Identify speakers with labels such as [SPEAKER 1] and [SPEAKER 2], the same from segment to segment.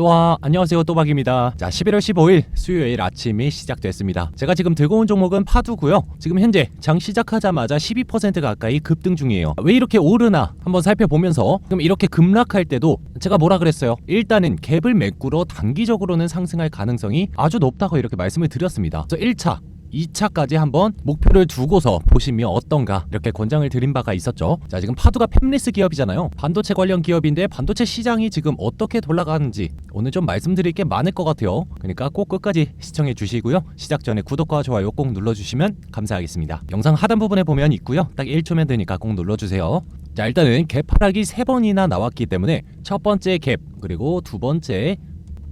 [SPEAKER 1] 또아 안녕하세요 또박입니다. 자 11월 15일 수요일 아침이 시작됐습니다. 제가 지금 들고 온 종목은 파두고요. 지금 현재 장 시작하자마자 12% 가까이 급등 중이에요. 왜 이렇게 오르나 한번 살펴보면서 그럼 이렇게 급락할 때도 제가 뭐라 그랬어요? 일단은 갭을 메꾸러 단기적으로는 상승할 가능성이 아주 높다고 이렇게 말씀을 드렸습니다. 그래서 1차 2차까지 한번 목표를 두고서 보시면 어떤가 이렇게 권장을 드린 바가 있었죠. 자, 지금 파두가 팹리스 기업이잖아요. 반도체 관련 기업인데 반도체 시장이 지금 어떻게 돌아가는지 오늘 좀 말씀드릴 게 많을 것 같아요. 그러니까 꼭 끝까지 시청해 주시고요. 시작 전에 구독과 좋아요 꼭 눌러 주시면 감사하겠습니다. 영상 하단 부분에 보면 있고요. 딱 1초면 되니까 꼭 눌러 주세요. 자, 일단은 갭 하락이 세 번이나 나왔기 때문에 첫 번째 갭 그리고 두 번째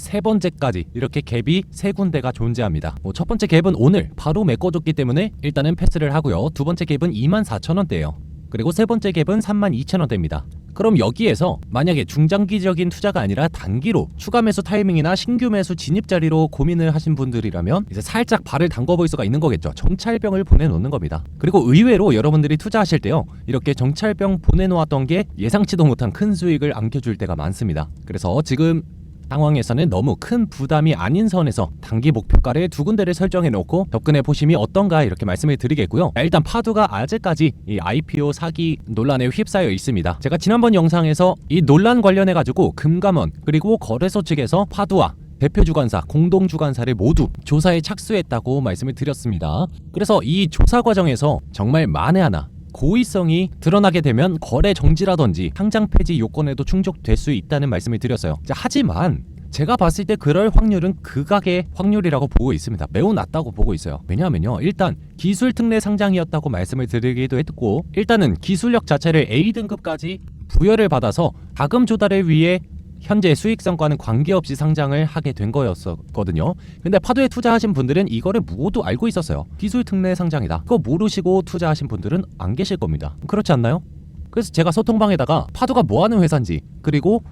[SPEAKER 1] 세 번째까지 이렇게 갭이 세 군데가 존재합니다. 뭐 첫 번째 갭은 오늘 바로 메꿔줬기 때문에 일단은 패스를 하고요. 두 번째 갭은 24,000원대예요. 그리고 세 번째 갭은 32,000원대입니다. 그럼 여기에서 만약에 중장기적인 투자가 아니라 단기로 추가 매수 타이밍이나 신규 매수 진입 자리로 고민을 하신 분들이라면 이제 살짝 발을 담궈볼 수가 있는 거겠죠. 정찰병을 보내놓는 겁니다. 그리고 의외로 여러분들이 투자하실 때요. 이렇게 정찰병 보내놓았던 게 예상치도 못한 큰 수익을 안겨줄 때가 많습니다. 그래서 지금 상황에서는 너무 큰 부담이 아닌 선에서 단기 목표가를 두 군데를 설정해 놓고 접근해 보심이 어떤가 이렇게 말씀을 드리겠고요. 자, 일단 파두가 아직까지 이 IPO 사기 논란에 휩싸여 있습니다. 제가 지난번 영상에서 이 논란 관련해 가지고 금감원 그리고 거래소 측에서 파두와 대표 주관사, 공동 주관사를 모두 조사에 착수했다고 말씀을 드렸습니다. 그래서 이 조사 과정에서 정말 만에 하나 고의성이 드러나게 되면 거래 정지라든지 상장 폐지 요건에도 충족될 수 있다는 말씀을 드렸어요. 자, 하지만 제가 봤을 때 그럴 확률은 극악의 확률이라고 보고 있습니다. 매우 낮다고 보고 있어요. 왜냐하면요. 일단 기술 특례 상장이었다고 말씀을 드리기도 했고 일단은 기술력 자체를 A 등급까지 부여를 받아서 자금 조달을 위해 현재 수익성과는 관계없이 상장을 하게 된 거였었거든요. 근데 파도에 투자하신 분들은 이거를 모두 알고 있었어요. 기술 특례 상장이다. 그거 모르시고 투자하신 분들은 안 계실 겁니다. 그렇지 않나요? 그래서 제가 소통방에다가 파도가 뭐 하는 회사인지 그리고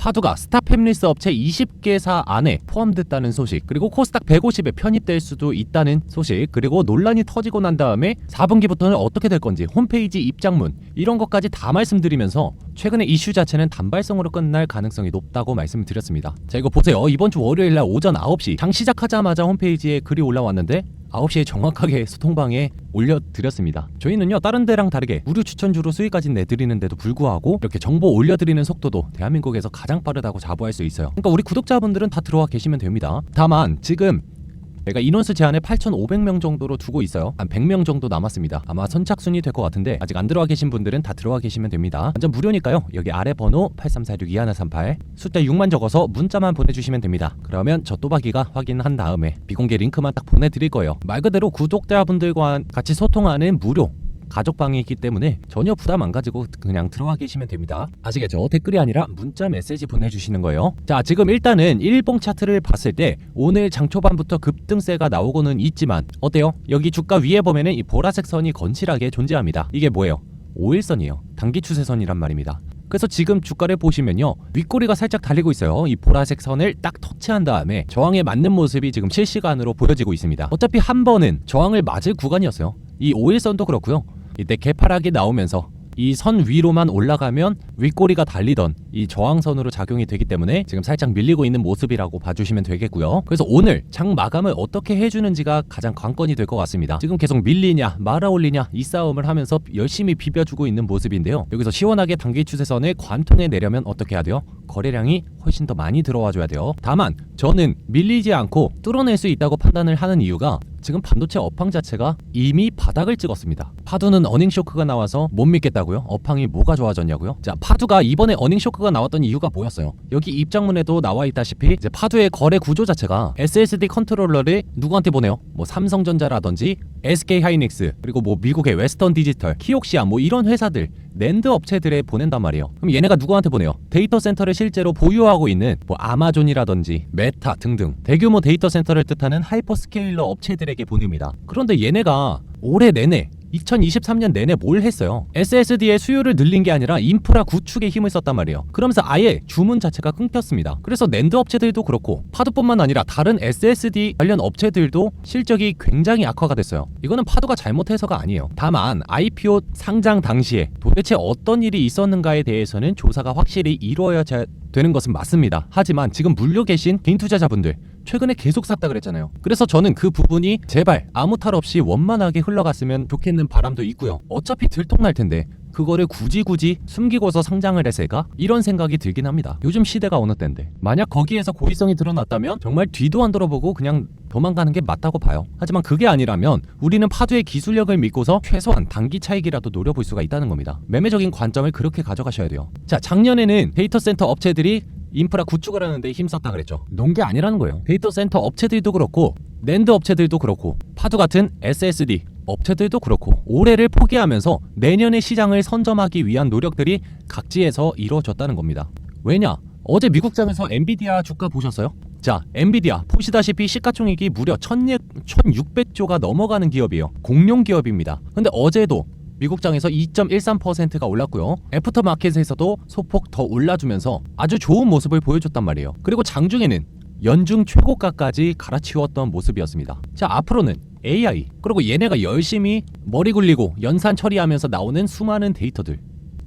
[SPEAKER 1] 파두가 스타팹리스 업체 20개사 안에 포함됐다는 소식 그리고 코스닥 150에 편입될 수도 있다는 소식 그리고 논란이 터지고 난 다음에 4분기부터는 어떻게 될 건지 홈페이지 입장문 이런 것까지 다 말씀드리면서 최근에 이슈 자체는 단발성으로 끝날 가능성이 높다고 말씀드렸습니다 자 이거 보세요 이번 주 월요일 날 오전 9시 장 시작하자마자 홈페이지에 글이 올라왔는데 9시에 정확하게 소통방에 올려드렸습니다. 저희는요 다른 데랑 다르게 무료 추천주로 수익까지 내드리는데도 불구하고 이렇게 정보 올려드리는 속도도 대한민국에서 가장 빠르다고 자부할 수 있어요. 그러니까 우리 구독자분들은 다 들어와 계시면 됩니다. 다만 지금 제가 인원수 제한을 8,500명 정도로 두고 있어요. 한 100명 정도 남았습니다. 아마 선착순이 될 것 같은데 아직 안 들어와 계신 분들은 다 들어와 계시면 됩니다. 완전 무료니까요. 여기 아래 번호 83462138 숫자 6만 적어서 문자만 보내주시면 됩니다. 그러면 저 또박이가 확인한 다음에 비공개 링크만 딱 보내드릴 거예요. 말 그대로 구독자분들과 같이 소통하는 무료 가족방이 있기 때문에 전혀 부담 안 가지고 그냥 들어와 계시면 됩니다. 아시겠죠? 댓글이 아니라 문자 메시지 보내주시는 거예요. 자, 지금 일단은 일봉 차트를 봤을 때 오늘 장 초반부터 급등세가 나오고는 있지만 어때요? 여기 주가 위에 보면은 이 보라색 선이 건실하게 존재합니다. 이게 뭐예요? 5일선이에요. 단기 추세선이란 말입니다. 그래서 지금 주가를 보시면요 윗꼬리가 살짝 달리고 있어요 이 보라색 선을 딱 터치한 다음에 저항에 맞는 모습이 지금 실시간으로 보여지고 있습니다 어차피 한 번은 저항을 맞을 구간이었어요 이 5일선도 그렇고요 이때 개파락이 나오면서 이 선 위로만 올라가면 윗꼬리가 달리던 이 저항선으로 작용이 되기 때문에 지금 살짝 밀리고 있는 모습이라고 봐주시면 되겠고요. 그래서 오늘 장 마감을 어떻게 해주는지가 가장 관건이 될 것 같습니다. 지금 계속 밀리냐 말아 올리냐 이 싸움을 하면서 열심히 비벼주고 있는 모습인데요. 여기서 시원하게 단기 추세선을 관통해 내려면 어떻게 해야 돼요? 거래량이 훨씬 더 많이 들어와 줘야 돼요. 다만 저는 밀리지 않고 뚫어낼 수 있다고 판단을 하는 이유가 지금 반도체 업황 자체가 이미 바닥을 찍었습니다. 파두는 어닝 쇼크가 나와서 못 믿겠다고요? 업황이 뭐가 좋아졌냐고요? 자, 파두가 이번에 어닝 쇼크가 나왔던 이유가 뭐였어요? 여기 입장문에도 나와 있다시피 이제 파두의 거래 구조 자체가 SSD 컨트롤러를 누구한테 보내요? 뭐 삼성전자라든지 SK 하이닉스 그리고 뭐 미국의 웨스턴 디지털, 키옥시아 뭐 이런 회사들 랜드 업체들에 보낸단 말이에요. 그럼 얘네가 누구한테 보내요? 데이터 센터를 실제로 보유하고 있는 뭐 아마존이라든지 메타 등등 대규모 데이터 센터를 뜻하는 하이퍼스케일러 업체들에게 보냅니다. 그런데 얘네가 올해 내내 2023년 내내 뭘 했어요? SSD의 수요를 늘린 게 아니라 인프라 구축에 힘을 썼단 말이에요. 그러면서 아예 주문 자체가 끊겼습니다. 그래서 낸드 업체들도 그렇고 파도뿐만 아니라 다른 SSD 관련 업체들도 실적이 굉장히 악화가 됐어요. 이거는 파도가 잘못해서가 아니에요. 다만 IPO 상장 당시에 도대체 어떤 일이 있었는가에 대해서는 조사가 확실히 이루어져야 되는 것은 맞습니다. 하지만 지금 물려 계신 개인 투자자분들 최근에 계속 샀다 그랬잖아요. 그래서 저는 그 부분이 제발 아무 탈 없이 원만하게 흘러갔으면 좋겠는 바람도 있고요. 어차피 들통날 텐데 그거를 굳이 굳이 숨기고서 상장을 했을까? 이런 생각이 들긴 합니다. 요즘 시대가 어느 때인데 만약 거기에서 고의성이 드러났다면 정말 뒤도 안 돌아보고 그냥 도망가는 게 맞다고 봐요. 하지만 그게 아니라면 우리는 파도의 기술력을 믿고서 최소한 단기 차익이라도 노려볼 수가 있다는 겁니다. 매매적인 관점을 그렇게 가져가셔야 돼요. 자, 작년에는 데이터 센터 업체들이 인프라 구축을 하는데 힘썼다 그랬죠. 논 게 아니라는 거예요. 데이터 센터 업체들도 그렇고 랜드 업체들도 그렇고 파도 같은 SSD 업체들도 그렇고 올해를 포기하면서 내년의 시장을 선점하기 위한 노력들이 각지에서 이루어졌다는 겁니다. 왜냐? 어제 미국장에서 엔비디아 주가 보셨어요? 자, 엔비디아 보시다시피 시가총액이 무려 1600조가 넘어가는 기업이에요. 공룡 기업입니다. 근데 어제도 미국장에서 2.13%가 올랐고요. 애프터 마켓에서도 소폭 더 올라주면서 아주 좋은 모습을 보여줬단 말이에요. 그리고 장중에는 연중 최고가까지 갈아치웠던 모습이었습니다. 자, 앞으로는 AI 그리고 얘네가 열심히 머리 굴리고 연산 처리하면서 나오는 수많은 데이터들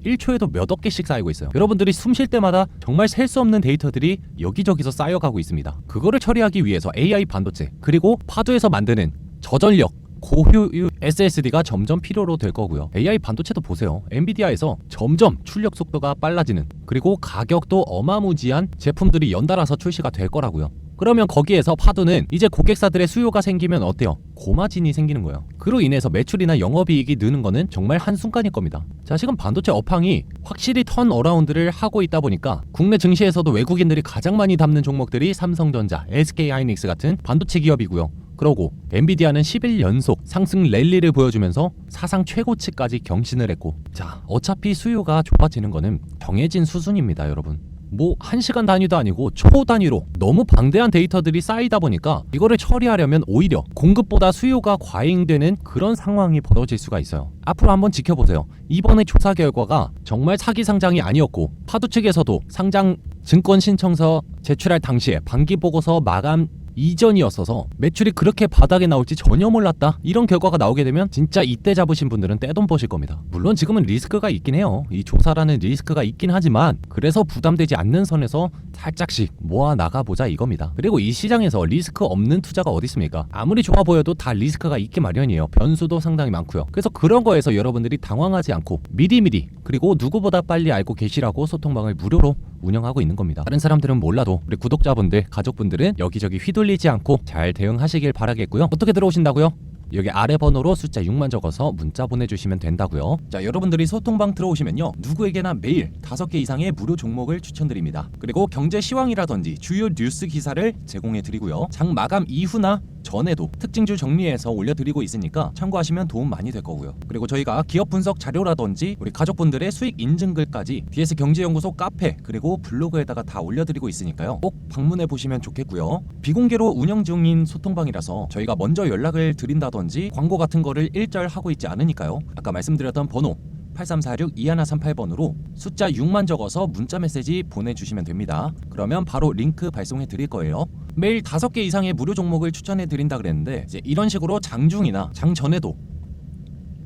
[SPEAKER 1] 1초에도 몇억 개씩 쌓이고 있어요. 여러분들이 숨 쉴 때마다 정말 셀 수 없는 데이터들이 여기저기서 쌓여가고 있습니다. 그거를 처리하기 위해서 AI 반도체 그리고 파도에서 만드는 저전력 고효율 SSD가 점점 필요로 될 거고요. AI 반도체도 보세요. 엔비디아에서 점점 출력 속도가 빨라지는 그리고 가격도 어마무지한 제품들이 연달아서 출시가 될 거라고요. 그러면 거기에서 파도는 이제 고객사들의 수요가 생기면 어때요? 고마진이 생기는 거예요. 그로 인해서 매출이나 영업이익이 느는 거는 정말 한순간일 겁니다. 자, 지금 반도체 업황이 확실히 턴 어라운드를 하고 있다 보니까 국내 증시에서도 외국인들이 가장 많이 담는 종목들이 삼성전자, SK하이닉스 같은 반도체 기업이고요. 그러고 엔비디아는 10일 연속 상승 랠리를 보여주면서 사상 최고치까지 경신을 했고 자 어차피 수요가 좋아지는 거는 정해진 수준입니다 여러분 뭐 1시간 단위도 아니고 초 단위로 너무 방대한 데이터들이 쌓이다 보니까 이거를 처리하려면 오히려 공급보다 수요가 과잉되는 그런 상황이 벌어질 수가 있어요. 앞으로 한번 지켜보세요. 이번에 조사 결과가 정말 사기 상장이 아니었고 파도 측에서도 상장 증권 신청서 제출할 당시에 반기 보고서 마감 이전이었어서 매출이 그렇게 바닥에 나올지 전혀 몰랐다. 이런 결과가 나오게 되면 진짜 이때 잡으신 분들은 떼돈 버실 겁니다. 물론 지금은 리스크가 있긴 해요. 이 조사라는 리스크가 있긴 하지만 그래서 부담되지 않는 선에서 살짝씩 모아 나가보자 이겁니다. 그리고 이 시장에서 리스크 없는 투자가 어디 있습니까? 아무리 좋아 보여도 다 리스크가 있기 마련이에요. 변수도 상당히 많고요. 그래서 그런 거에서 여러분들이 당황하지 않고 미리미리 그리고 누구보다 빨리 알고 계시라고 소통방을 무료로 운영하고 있는 겁니다. 다른 사람들은 몰라도 우리 구독자분들, 가족분들은 여기저기 휘둘 리지 않고 잘 대응하시길 바라겠고요. 어떻게 들어오신다고요? 여기 아래 번호로 숫자 6만 적어서 문자 보내주시면 된다고요. 자, 여러분들이 소통방 들어오시면요. 누구에게나 매일 5개 이상의 무료 종목을 추천드립니다. 그리고 경제 시황이라든지 주요 뉴스 기사를 제공해 드리고요. 장 마감 이후나 전에도 특징주 정리해서 올려드리고 있으니까 참고하시면 도움 많이 될 거고요. 그리고 저희가 기업 분석 자료라든지 우리 가족분들의 수익 인증글까지 DS 경제연구소 카페 그리고 블로그에다가 다 올려드리고 있으니까요. 꼭 방문해 보시면 좋겠고요. 비공개로 운영 중인 소통방이라서 저희가 먼저 연락을 드린다든지 광고 같은 거를 일절 하고 있지 않으니까요. 아까 말씀드렸던 번호 8346-2138번으로 숫자 6만 적어서 문자 메시지 보내주시면 됩니다. 그러면 바로 링크 발송해 드릴 거예요. 매일 5개 이상의 무료 종목을 추천해 드린다 그랬는데 이제 이런 식으로 장중이나 장 전에도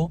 [SPEAKER 1] 로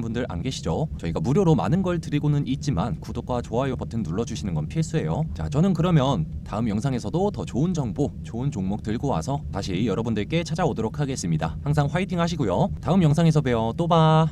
[SPEAKER 1] 신 분들 안 계시죠? 저희가 무료로 많은 걸 드리고는 있지만 구독과 좋아요 버튼 눌러주시는 건 필수예요. 자 저는 그러면 다음 영상에서도 더 좋은 정보, 좋은 종목 들고 와서 다시 여러분들께 찾아오도록 하겠습니다. 항상 화이팅 하시고요. 다음 영상에서 봬요. 또 봐.